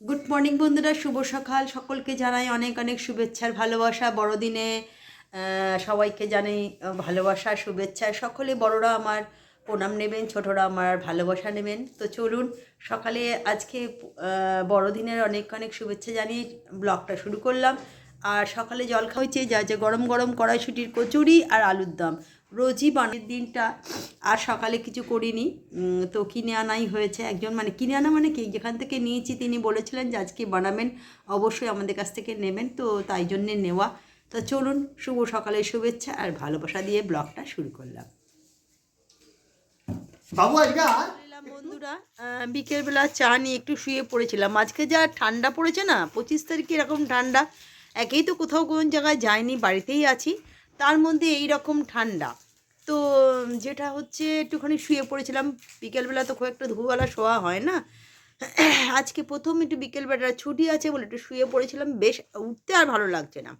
Good morning বন্ধুরা। শুভ সকাল। সকলকে জানাই অনেক অনেক শুভেচ্ছার ভালোবাসা। বড়দিনে সবাইকে জানাই ভালোবাসা, শুভেচ্ছা। সকলে বড়রা আমার প্রণাম নেবেন, ছোটরা আমার ভালোবাসা নেবেন। তো চলুন, সকালে আজকে বড়দিনের অনেক অনেক শুভেচ্ছা জানিয়ে ব্লগটা শুরু করলাম। আর সকালে জল খাওয়া যা যে গরম গরম কড়াইশুটির কচুরি আর আলুর দম। রোজই বানের দিনটা আর সকালে কিছু করিনি। তো কিনে আনাই হয়েছে একজন। মানে কিনে আনা মানে কি? যেখান থেকে নিয়েছি তিনি বলেছিলেন যে আজকে বানাবেন অবশ্যই আমাদের কাছ থেকে নেবেন তো তাই জন্যে নেওয়া। তো চলুন শুভ সকালের শুভেচ্ছা আর ভালোবাসা দিয়ে ব্লগটা শুরু করলাম। বাবু আজকে বললাম বন্ধুরা আহ, বিকেলবেলা চা নিয়ে একটু শুয়ে পড়েছিলাম। আজকে যা ঠান্ডা পড়েছে না পঁচিশ তারিখে এরকম ঠান্ডা। একেই তো কোথাও কোন জায়গায় যাইনি বাড়িতেই আছি। তার মধ্যে এই রকম ঠান্ডা। তো যেটা হচ্ছে একটুখানি শুয়ে পড়েছিলাম। বিকেলবেলা তো খুব একটা ধুবেলা শোয়া হয় না। আজকে প্রথম একটু বিকেলবেলা ছুটি আছে বলে একটু শুয়ে পড়েছিলাম। বেশ উঠতে আর ভালো লাগছে না।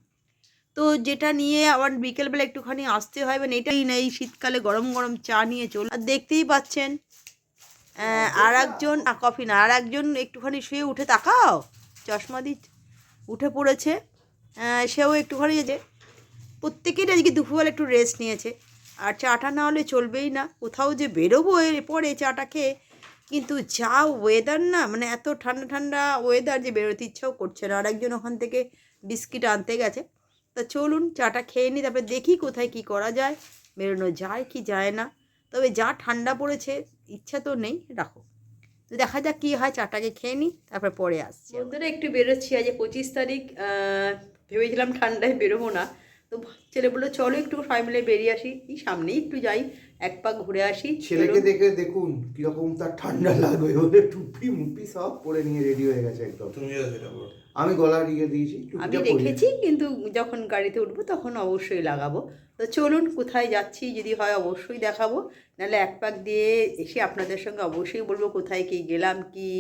তো যেটা নিয়ে আবার বিকেলবেলা একটুখানি আসতে হয় মানে এটাই না এই শীতকালে গরম গরম চা নিয়ে চল। আর দেখতেই পাচ্ছেন আর একজন কফি না আর একজন একটুখানি শুয়ে উঠে তাকাও। চশমা দি উঠে পড়েছে। সেও একটুখানি যে প্রত্যেকেরই আজকে দুপুরবেলা একটু রেস্ট নিয়েছে। আর চাটা না হলে চলবেই না। কোথাও যে বেরোবো এরপরে চাটা খেয়ে, কিন্তু যা ওয়েদার না মানে এত ঠান্ডা ঠান্ডা ওয়েদার যে বেরোতে ইচ্ছাও করছে না। আর একজন ওখান থেকে বিস্কিট আনতে গেছে। তা চলুন, চাটা খেয়ে নিই, তারপরে দেখি কোথায় কি করা যায়, বেরোনো যায় কি যায় না। তবে যা ঠান্ডা পড়েছে, ইচ্ছা তো নেই, রাখো। তো দেখা যাক কী হয়, চাটাকে খেয়ে নিই, তারপর পরে আসছি বন্ধুরা, একটু বেরোচ্ছি। আজ পঁচিশ তারিখ ভেবেছিলাম ঠান্ডায় বেরোবো না। তো ছেলে বলল চলো একটু সবাই মিলে বেরিয়ে আসি। এই সামনেই একটু যাই এক পাক ঘুরে আসি। ছেলেকে দেখে দেখুন কীরকম তার ঠান্ডা লাগবে। ওদের টুপি মুপি সব পরে নিয়ে রেডি হয়ে গেছে একদম। করো আমি গলা দিয়ে দিয়েছি আমি রেখেছি কিন্তু যখন গাড়িতে উঠবো তখন অবশ্যই লাগাবো। তো চলুন কোথায় যাচ্ছি যদি হয় অবশ্যই দেখাবো। নাহলে এক পাক দিয়ে এসে আপনাদের সঙ্গে অবশ্যই বলব কোথায় কি গেলাম কি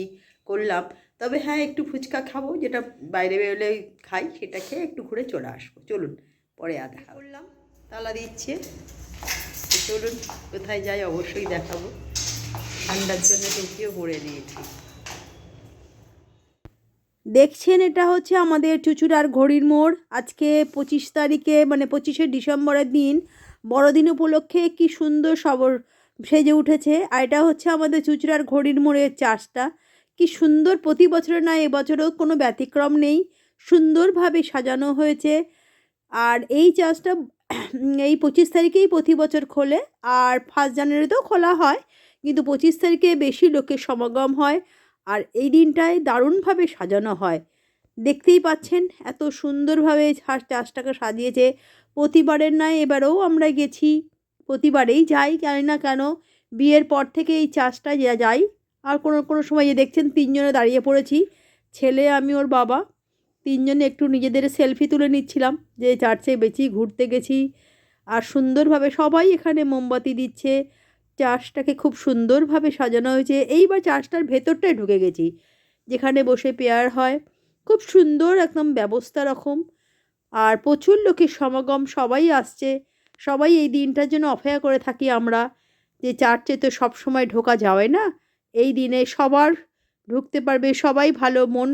করলাম। তবে হ্যাঁ একটু ফুচকা খাব যেটা বাইরে বেরোলে খাই সেটা খেয়ে একটু ঘুরে চলে আসব। চলুন। পরে আর দেখা করলাম তালা দিচ্ছে। চলুন কোথায় যাই অবশ্যই দেখাবো। ঠান্ডার জন্য টুপিও পরে নিয়েছি। দেখছেন এটা হচ্ছে আমাদের চুচুড়ার ঘড়ির মোড়। আজকে পঁচিশ তারিখে মানে পঁচিশে ডিসেম্বরের দিন বড়দিন উপলক্ষে কি সুন্দর সবর সেজে উঠেছে। আর এটা হচ্ছে আমাদের চুচুড়ার ঘড়ির মোড়ের চাষটা। কি সুন্দর প্রতি বছরে না এবছরও কোনো ব্যতিক্রম নেই। সুন্দরভাবে সাজানো হয়েছে। আর এই চার্চটা এই পঁচিশ তারিখেই প্রতি বছর খোলে আর ফার্স্ট জানুয়ারিতেও খোলা হয়। কিন্তু পঁচিশ তারিখে বেশি লোকের সমাগম হয় আর এই দিনটায় দারুণভাবে সাজানো হয়। দেখতেই পাচ্ছেন এত সুন্দরভাবে চাষ- চাষটাকে সাজিয়েছে। প্রতিবারের নয় এবারেও আমরা গেছি। প্রতিবারেই যাই, জানি না কেন। বিয়ের পর থেকে এই চাষটা যা যাই। আর কোনো কোনো সময় যে দেখছেন তিনজনে দাঁড়িয়ে পড়েছি। ছেলে, আমি, ওর বাবা। তিনজনে একটু নিজেদের সেলফি তুলে নিচ্ছিলাম যে চার্চে বেশি ঘুরতে গেছি। আর সুন্দরভাবে সবাই এখানে মোমবাতি দিচ্ছে। চার্চটাকে খুব সুন্দরভাবে সাজানো হয়েছে। এইবার চার্চটার ভেতরটায় ঢুকে গেছি, যেখানে বসে পেয়ার হয়। খুব সুন্দর একদম ব্যবস্থা রকম। আর প্রচুর লোকের সমাগম, সবাই আসছে। সবাই এই দিনটার জন্য অপেক্ষা করে থাকি আমরা, যে চার্চে তো সব সময় ঢোকা যাবে না। এই দিনে সবার ঢুকতে পারবে, সবাই ভালো, মন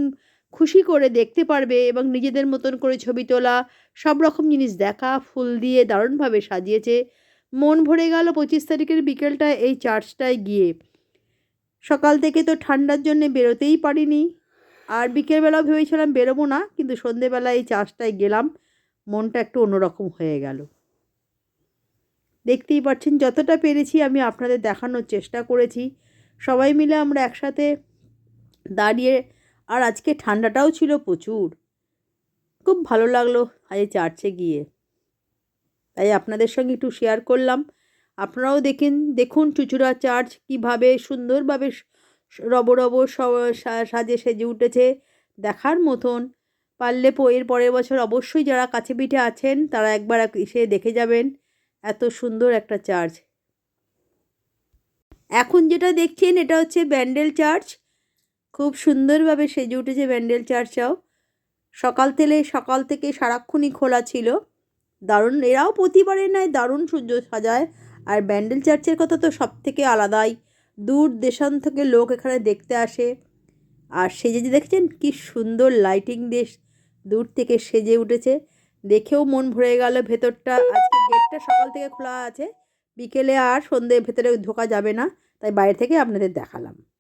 খুশি করে দেখতে পারবে এবং নিজেদের মতন করে ছবি তোলা, সব রকম জিনিস দেখা, ফুল দিয়ে দারুণভাবে সাজিয়েছে। মন ভরে গেল পঁচিশ তারিখের বিকেলটা এই চার্চটায় গিয়ে। সকাল থেকে তো ঠান্ডার জন্য বেরোতেই পারিনি। আর বিকেলবেলা ভেবেছিলাম বেরোবো না, কিন্তু সন্ধেবেলা এই চার্চটায় গেলাম, মনটা একটু অন্যরকম হয়ে গেল। দেখতেই পাচ্ছেন, যতটা পেরেছি আমি আপনাদের দেখানোর চেষ্টা করেছি। সবাই মিলে আমরা একসাথে দাঁড়িয়ে আর আজকে ঠান্ডাটাও ছিল প্রচুর। খুব ভালো লাগল আজ চার্চে গিয়ে। তাই আপনাদের সঙ্গে একটু শেয়ার করলাম। আপনারাও দেখেন, দেখুন চুচুড়া চার্চ কীভাবে সুন্দরভাবে রব সাজে সেজে উঠেছে দেখার মতন। পারলে এর পরের বছর অবশ্যই যারা কাছে পিঠে আছেন, তারা একবার এক- এসে দেখে যাবেন এত সুন্দর একটা চার্চ। এখন যেটা দেখছেন, এটা হচ্ছে ব্যান্ডেল চার্চ। খুব সুন্দরভাবে সেজে উঠেছে ব্যান্ডেল চার্চটাও। সকাল থেকে সকাল থেকে সারাক্ষণই খোলা ছিল। দারুণ, এরাও প্রতিবারের নয় দারুণ সূর্য সাজায়। আর ব্যান্ডেল চার্চের কথা তো সব থেকে আলাদাই। দূর দেশান থেকে লোক এখানে দেখতে আসে। আর সেজে যে দেখেছেন, কি সুন্দর লাইটিং দিয়ে দূর থেকে সেজে উঠেছে। দেখেও মন ভরে গেল ভেতরটা। আজকে গেটটা সকাল থেকে খোলা আছে। বিকেলে আর সন্ধে ভেতরে ঢোকা যাবে না। তাই বাইরে থেকে আপনাদের দেখালাম।